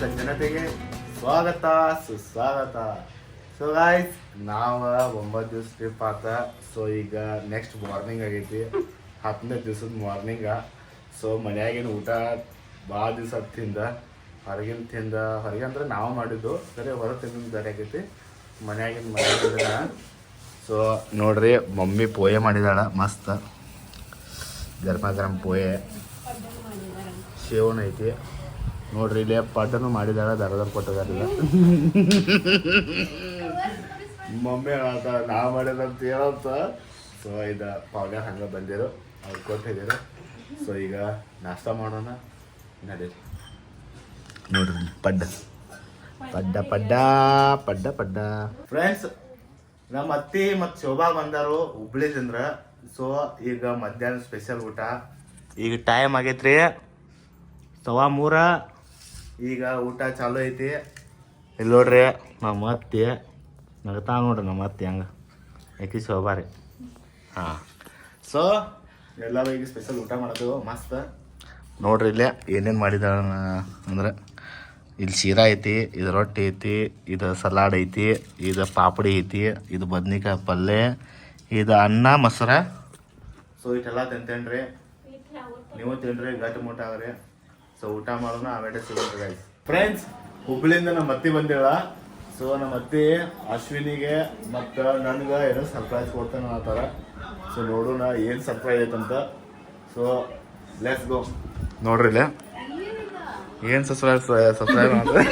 ಜನತೆಗೆ ಸ್ವಾಗತ, ಸುಸ್ವಾಗತ. ಸೊ ಗಾಯ್ಸ್ ನಾವು ಒಂಬತ್ತು ದಿವ್ಸ ಟ್ರಿಪ್ ಆತ. ಸೊ ಈಗ ನೆಕ್ಸ್ಟ್ ಮಾರ್ನಿಂಗ್ ಆಗೈತಿ. ಹತ್ತನೇ ದಿವಸದ ಮಾರ್ನಿಂಗ ಸೊ ಮನ್ಯಾಗಿನ ಊಟ ಭಾಳ ದಿವಸ ತಿಂದ. ಹೊರಗಿನ ತಿಂದ. ಹೊರಗೆ ಅಂದ್ರೆ ನಾವು ಮಾಡಿದ್ದು. ಸರಿ, ಹೊರ ತಿಂದ ಬೇರೆ ಆಗೈತಿ. ಮನ್ಯಾಗಿನ ಮನ್ಯಾಗಿನ ಸೊ ನೋಡ್ರಿ, ಮಮ್ಮಿ ಪೋಯೆ ಮಾಡಿದಾಳ. ಮಸ್ತ್. ಗರ್ಮ ಗರಂ ಪೋಯೆ. ಶೇವನ್ ಐತಿ. ನೋಡ್ರಿ ಇಲ್ಲಿ ಪಾಠನು ಮಾಡಿದಾರ ದರ ದರ ಕೊಟ್ಟದಾರಿಲ್ಲ. ಮಮ್ಮಿ ಹೇಳತ್ತ ನಾ ಮಾಡಿದಂತ ಹೇಳಂತ ಸೊ ಇದು ಪಾವ್ಯ ಹಂಗೆ ಬಂದಿರು ಅವ್ರು ಕೊಟ್ಟಿದ್ದೀರ ಸೊ ಈಗ ನಾಷ್ಟ ಮಾಡೋಣ ನಡೀರಿ. ನೋಡ್ರಿ ಪಡ್ಡ. ಪಡ್ಡ ಪಡ್ಡ ಪಡ್ಡ ಪಡ್ಡ. ಫ್ರೆಂಡ್ಸ್ ನಮ್ಮ ಅತ್ತಿ ಮತ್ತು ಶೋಭಾ ಬಂದಾರು ಹುಬ್ಳಿದಿಂದ. ಸೊ ಈಗ ಮಧ್ಯಾಹ್ನ ಸ್ಪೆಷಲ್ ಊಟ. ಈಗ ಟೈಮ್ ಆಗೈತ್ರಿ. ಸವಾ ಮೂರ. ಈಗ ಊಟ ಚಾಲು ಐತಿ. ಇಲ್ಲಿ ನೋಡ್ರಿ ನಮ್ಮ ಅತ್ತೆ ನಗತಾ ನೋಡ್ರಿ ನಮ್ಮ ಅತ್ತೆ ಹಂಗೆ. ಯಾಕೆ ಶೋಭಾರಿ. ಹಾಂ. ಸೊ ಎಲ್ಲರೂ ಈಗ ಸ್ಪೆಷಲ್ ಊಟ ಮಾಡೋದು ಮಸ್ತ್. ನೋಡ್ರಿ ಇಲ್ಲೇ ಏನೇನು ಮಾಡಿದಾಳ ಅಂದ್ರೆ ಇಲ್ಲಿ ಶೀರಾ ಐತಿ ಇದು ರೊಟ್ಟಿ ಐತಿ ಇದು ಸಲಾಡ್ ಐತಿ ಇದು ಪಾಪಡಿ ಐತಿ ಇದು ಬದ್ನಿಕಾಯಿ ಪಲ್ಯ ಇದು ಅನ್ನ ಮೊಸರ. ಸೊ ಇಷ್ಟೆಲ್ಲ ತಿಂತೇನ್ರಿ. ನೀವು ತಿನ್ರಿ ಗಟ್ಟಿ ಮುಟ್ಟ ಆಗ್ರಿ. ಸೊ ಊಟ ಮಾಡೋಣ ಆಮೇಲೆ ಸಿಗೋಣ ಗೈಸ್ ಫ್ರೆಂಡ್ಸ್ ಹುಬ್ಳಿಯಿಂದ ನಮ್ಮ ಅತ್ತಿ ಬಂದಿಲ್ಲ. ಸೊ ನಮ್ಮ ಅತ್ತಿ ಅಶ್ವಿನಿಗೆ ಮತ್ತು ನನ್ಗೆ ಏನೋ ಸರ್ಪ್ರೈಸ್ ಕೊಡ್ತಾನೆ ಆ ಥರ. ಸೊ ನೋಡೋಣ ಏನು ಸರ್ಪ್ರೈಸ್ ಐತಂತ. ಸೊ ಲೆಟ್ಸ್ ಗೋ ನೋಡ್ರಿ ಇಲ್ಲೇ ಏನು ಸರ್ಪ್ರೈಸ್ ಸರ್ಪ್ರೈಸ್ ಅಂದ್ರೆ?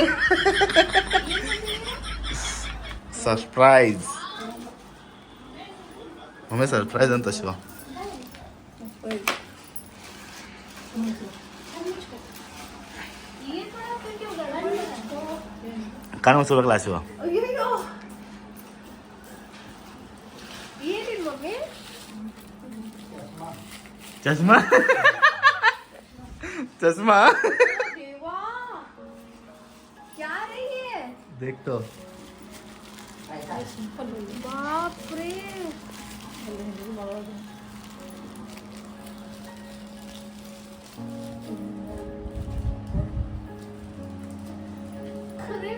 ಸರ್ಪ್ರೈಸ್ ಒಮ್ಮೆ ಸರ್ಪ್ರೈಸ್ ಅಂತ ಶಿವ. ಕಣ್ಣು ಮುಚ್ಚಬೇಕಲ್ಲ ಶಿವ ಅಯ್ಯಯ್ಯೋ ಏನಿಲ್ಲ ಮಮ್ಮಿ ಚಸ್ಮಾ ಚಸ್ಮಾ ದೇವಾ क्या है ये देख तो बाप रे खरे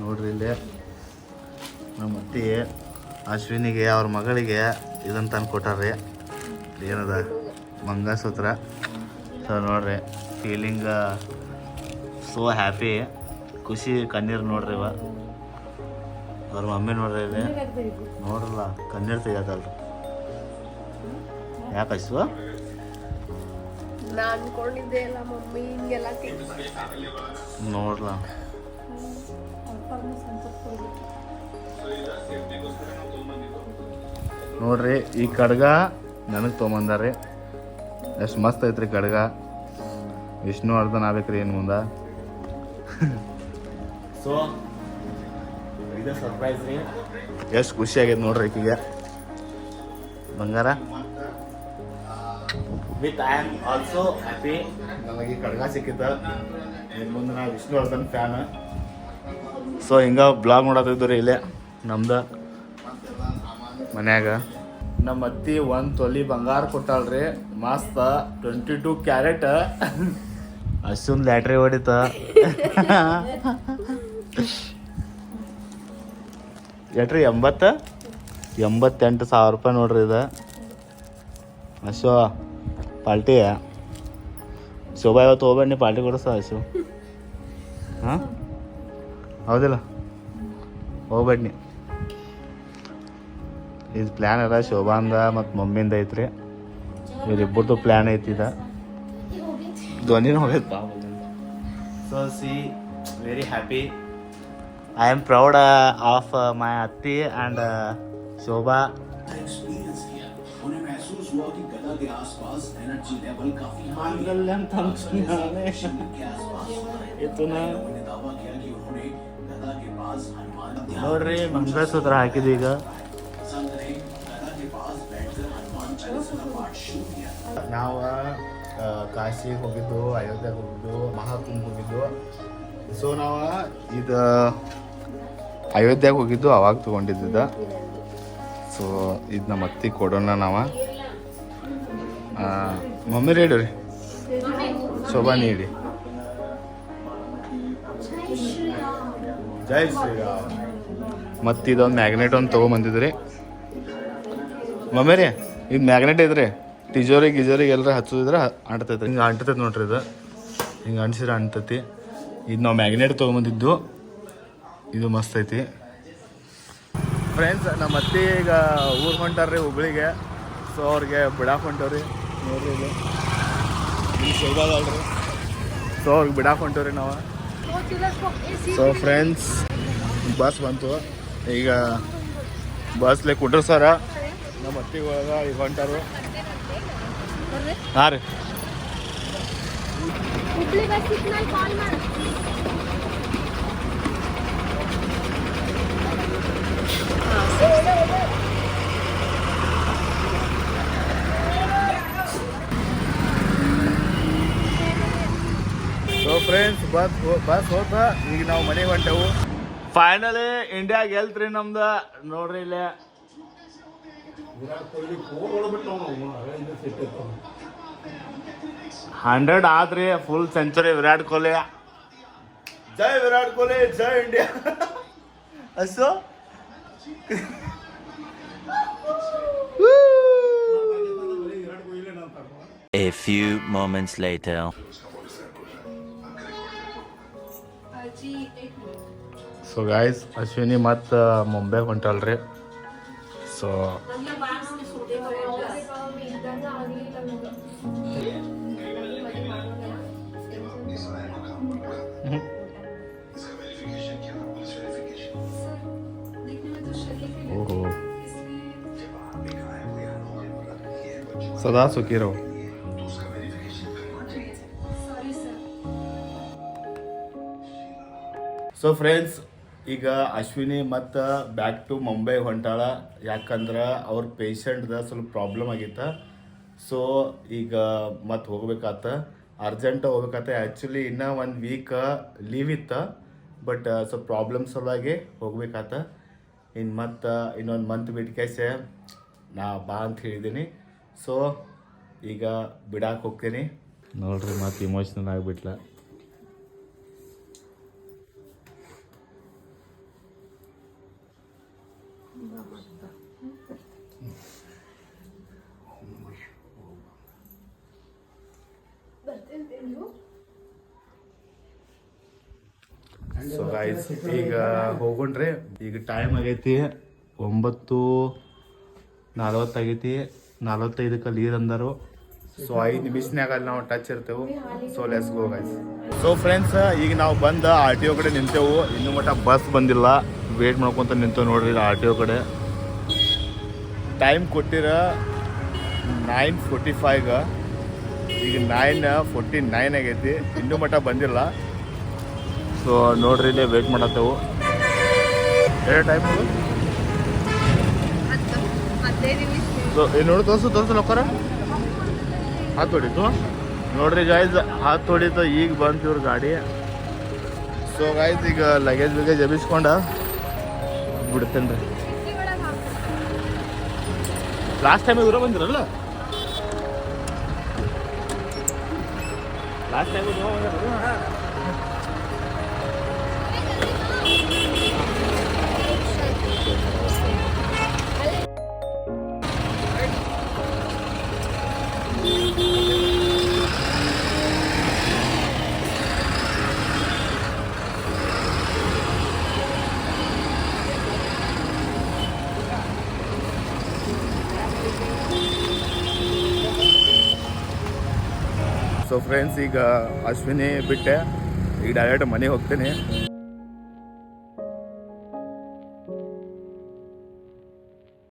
ನೋಡ್ರಿ ಇಲ್ಲಿ ನಮ್ಮ ಅತ್ತಿ, ಅಶ್ವಿನಿಗೆ, ಅವ್ರ ಮಗಳಿಗೆ ಇದನ್ನ ತಂದು ಕೊಟ್ಟಾರ್ರಿ. ಏನದ? ಮಂಗಸೂತ್ರ ಸೊ ನೋಡ್ರಿ ಫೀಲಿಂಗ್ ಸೋ ಹ್ಯಾಪಿ ಖುಷಿ ಕಣ್ಣೀರು ನೋಡ್ರಿ ಇವ. ಅವ್ರ ಮಮ್ಮಿ ನೋಡ್ರಿ ಇಲ್ಲಿ. ನೋಡ್ರಲ್ಲ, ಕಣ್ಣೀರು ತೆಗಿಯತ್ತಲ್ರಿ. ಯಾಕೆ ಅಶ್ವ ನಾ ಅನ್ಕೊಂಡಿದ್ದೆ ಎಲ್ಲ ಮಮ್ಮಿ ಹಿಂಗೆಲ್ಲ ನೋಡ್ರಲ್ಲ ನೋಡ್ರಿ ಈ ಕಡ್ಗ ನನಗೆ ತೊಗೊಂಬಂದಾರೆ ಎಷ್ಟು ಮಸ್ತ್ ಐತ್ರಿ ಕಡ್ಗ. ವಿಷ್ಣುವರ್ಧನ್ ಆಗ್ಬೇಕ್ರಿ ಏನು ಮುಂದೆ. ಸೊ ಇದು ಸರ್ಪ್ರೈಸ್ ರೀ. ಎಷ್ಟು ಖುಷಿ ಆಗೈತೆ ನೋಡ್ರಿ ಈಕಿಗೆ. ಬಂಗಾರ? With I am also happy ನನಗೆ ಕಡಗ ಸಿಕ್ಕಿದ್ದ ಇನ್ನು ಮುಂದೆ ನಾ ವಿಷ್ಣುವರ್ಧನ್ ಫ್ಯಾನ್ ಸೊ ಹಿಂಗೆ ಬ್ಲಾಗ್ ನೋಡತ್ತಿದ್ದು ಇಲ್ಲೇ ನಮ್ದು ಮನ್ಯಾಗ. ನಮ್ಮ ಅತ್ತಿ ಒಂದು ತೊಲಿ ಬಂಗಾರ ಕೊಟ್ಟಾಳ್ರಿ ಮಸ್ತ ಟ್ವೆಂಟಿ ಟು ಕ್ಯಾರೆಟ್ ಅಷ್ಟೊಂದು ಲ್ಯಾಟ್ರಿ ಹೊಡಿತ. ಎಟ್ರಿ ಎಂಬತ್ತ? ಎಂಬತ್ತೆಂಟು ಸಾವಿರ ರೂಪಾಯಿ ನೋಡ್ರಿ ಇದು. ಅಶೋ ಪಾಲ್ಟಿ ಶೋಭಾ ಇವತ್ತು ಹೋಗ್ಬೇಡಿ ಪಾಲ್ಟಿ ಕೊಡಿಸ ಅಶೋ ಹಾಂ? ಹೌದಿಲ್ಲ? ಹೋಗ್ಬೇಡಿ. ಇದು ಪ್ಲ್ಯಾನ್ ಅದ ಶೋಭಾಂದ ಮತ್ತು ಮಮ್ಮಿಂದ ಐತ್ರಿ. ಇವರಿಬ್ಬರದು ಪ್ಲ್ಯಾನ್ ಐತಿ ಇದ ಧ್ವನಿನ ಹೋಗೈತೆ so see very happy I am proud of my ಅತ್ತಿ ಆ್ಯಂಡ್ ಶೋಭಾ. कि गदा के आसपास एनर्जी लेवल काफी हाई है मांगल्यम तम सुनाने शरीर के आसपास इतना उन्होंने दावा किया कि उन्होंने गदा के पास हनुमान ध्यान ನೋಡ್ರಿ ಮಂಗಲಸೂತ್ರ ಹಾಕಿದ್ದು ಈಗ संत ने गदा के पास बैठकर हनुमान चालीसा का पाठ शुरू किया ನಾವು ಕಾಶಿಗೆ ಹೋಗಿದ್ದು ಅಯೋಧ್ಯೆಗೆ ಹೋಗಿದ್ದು ಮಹಾಕುಂಭ ಹೋಗಿದ್ದು ಸೊ ನಾವು ಇದು ಅಯೋಧ್ಯೆಗೆ ಹೋಗಿದ್ದು ಅವಾಗ ತೊಗೊಂಡಿದ್ದ ಸೊ ಇದು ನಮ್ಮ ಅತ್ತಿ ಕೊಡೋಣ ನಾವ ಮಮ್ಮಿ ರೀ ರೀ ಶೋಭಾನಿ ಇಡಿ ಜೈ ಶ್ರೀರಾಮ್. ಮತ್ತು ಇದೊಂದು ಮ್ಯಾಗ್ನೆಟ್ ಒಂದು ತೊಗೊಂಬಂದಿದ್ರಿ ಮಮ್ಮಿ ರೀ ಇದು ಮ್ಯಾಗ್ನೆಟ್ ಐತ್ರಿ. ಟಿಜೋರಿ ಗಿಜೋರಿಗೆ ಎಲ್ಲರ ಹಚ್ಚಿದ್ರೆ ಅಂಟ್ತೈತೆ ಹಿಂಗೆ ಅಂಟತೈತೆ ನೋಡ್ರಿ ಇದು. ಹಿಂಗೆ ಅಂಟಿಸಿದ್ರೆ ಅಂಟತಿ ಇದು ನಾವು ಮ್ಯಾಗ್ನೆಟ್ ತೊಗೊಂಬಂದಿದ್ದು ಇದು ಮಸ್ತ್ ಐತಿ. ಫ್ರೆಂಡ್ಸ್ ನಮ್ಮ ಅತ್ತಿ ಈಗ ಊರು ಹೊಂಟಾರ್ರಿ ಹುಬ್ಳಿಗೆ. ಸೊ ಅವ್ರಿಗೆ ಬಿಡಾಕ್ ಹೊಂಟವ್ರಿ. ಸೊ ಅವ್ರಿಗೆ ಬಿಡಾಕ್ ಹೊಂಟವ್ರಿ ನಾವು. ಸೊ ಫ್ರೆಂಡ್ಸ್ ಬಸ್ ಬಂತು. ಈಗ ಬಸ್ಲೆ ಸರ. ನಮ್ಮ ಅತ್ತಿಗೆ ಈಗ ಹೊಂಟಾರು. ಹಾಂ ರೀ ಹುಬ್ಳಿ ಬಸ್ ಸಿಗ್ನಲ್ ಕಾಲ್ ಮಾಡು ಸೊ ಫ್ರೆಂಡ್ಸ್ ಬಸ್ ಬಸ್ ಹೋತ ಈಗ ನಾವು ಮನೆಗೆ ಹೊಂಟೆವು. ಫೈನಲಿ ಇಂಡಿಯಾ ಗೆಲ್ತ್ರಿ ನಮ್ದು. ನೋಡ್ರಿ ಇಲ್ಲೇ. ಹಂಡ್ರೆಡ್ ಆದ್ರಿ ಫುಲ್ ಸೆಂಚುರಿ ವಿರಾಟ್ ಕೊಹ್ಲಿ. ಜೈ ವಿರಾಟ್ ಕೊಹ್ಲಿ ಜೈ ಇಂಡಿಯಾ. ಅಸೋ A few moments later. So guys Ashwini ಮತ್ತು ಮುಂಬೈ ಹೊಂಟಲ್ರಿ ಸೊ ಇದ್ದಂಗ ಆಗ್ಲಿಲ್ಲ ನಂಗೆ. ಮದ್ವೆ ಮಾಡೋಣ. ಓಹೋ ಈಗ ಅಶ್ವಿನಿ ಮತ್ತು ಬ್ಯಾಕ್ ಟು ಮುಂಬೈ ಹೊಂಟಾಳ. ಯಾಕಂದ್ರೆ ಅವ್ರ ಪೇಷಂಟ್ದ ಸ್ವಲ್ಪ ಪ್ರಾಬ್ಲಮ್ ಆಗಿತ್ತ. ಸೊ ಈಗ ಮತ್ತೆ ಹೋಗ್ಬೇಕಾತ. ಅರ್ಜೆಂಟ್ ಹೋಗ್ಬೇಕಾತ. ಆ್ಯಕ್ಚುಲಿ ಇನ್ನೂ ಒಂದು ವೀಕ್ ಲೀವ್ ಇತ್ತು. ಬಟ್ ಸ್ವಲ್ಪ ಪ್ರಾಬ್ಲಮ್ ಸಲುವಾಗಿ ಹೋಗ್ಬೇಕಾತ. ಇನ್ನು ಮತ್ತು ಇನ್ನೊಂದು ಮಂತ್ ಬಿಟ್ಟು ನಾ ಬಾ ಅಂತ ಹೇಳಿದ್ದೀನಿ ಸೊ ಈಗ ಬಿಡಾಕೆ ಹೋಗ್ತೀನಿ. ನೋಡ್ರಿ ಮತ್ತೆ ಇಮೋಷ್ನಲ್ ಆಗಿಬಿಟ್ಲ. ಸೊ ಗೈಸ್ ಈಗ ಹೋಗೊಂಡ್ರೆ ಈಗ ಟೈಮ್ ಆಗೈತಿ ಒಂಬತ್ತು ನಲ್ವತ್ತಾಗೈತಿ. ನಲ್ವತ್ತೈದಕ್ಕೆ ಲೀರ್ ಅಂದರು. ಸೊ ಐದು ನಿಮಿಷನ್ಯಾಗ ಅಲ್ಲಿ ನಾವು ಟಚ್ ಇರ್ತೇವೆ. So let's go guys so friends ಈಗ ನಾವು ಬಂದು ಆರ್ ಟಿ ಒ ಕಡೆ ನಿಂತೇವು. ಇನ್ನೂ ಮಟ್ಟ ಬಸ್ ಬಂದಿಲ್ಲ. ವೇಟ್ ಮಾಡ್ಕೊತ ನಿಂತು ನೋಡ್ರಿ ಆರ್ ಟಿ ಒ ಕಡೆ. ಟೈಮ್ ಕೊಟ್ಟಿರ ನೈನ್ ಫೋರ್ಟಿ ಫೈವ್ ಈಗ ನೈನ್ ಫೋರ್ಟಿ ನೈನ್ ಆಗೈತಿ. ಇನ್ನೂ ಮಟ್ಟ ಬಂದಿಲ್ಲ. ಸೊ ನೋಡ್ರಿ ಇಲ್ಲೇ ವೇಟ್ ಮಾಡತ್ತೇವು. ಎರಡು ಟೈಮ್ ಸೊ ಇಲ್ಲಿ ನೋಡಿ ತೋರಿಸು ತೋರಿಸು ಲೊಕ್ಕರ ಹತ್ತು ಹೊಡಿತು ನೋಡ್ರಿ ಗಾಯ್ಸ್ ಹತ್ತು ಹೊಡಿತು ಈಗ ಬಂತು ಇವ್ರ ಗಾಡಿ. ಸೊ ಗಾಯ್ಸ್ ಈಗ ಲಗೇಜ್ ಬಿಗೇಜ್ ಎಬ್ಬಿಸ್ಕೊಂಡ. ಬಿಡ್ತೇನೆ ರೀ ಲಾಸ್ಟ್ ಟೈಮ್ ಇವ್ರ ಬಂದಿರಲ್ಲ? ಲಾಸ್ಟ್ ಟೈಮ್ ಫ್ರೆಂಡ್ಸ್ ಈಗ ಅಶ್ವಿನಿ ಬಿಟ್ಟೆ. ಈಗ ಡೈರೆಕ್ಟ್ ಮನೆಗೆ ಹೋಗ್ತೀನಿ.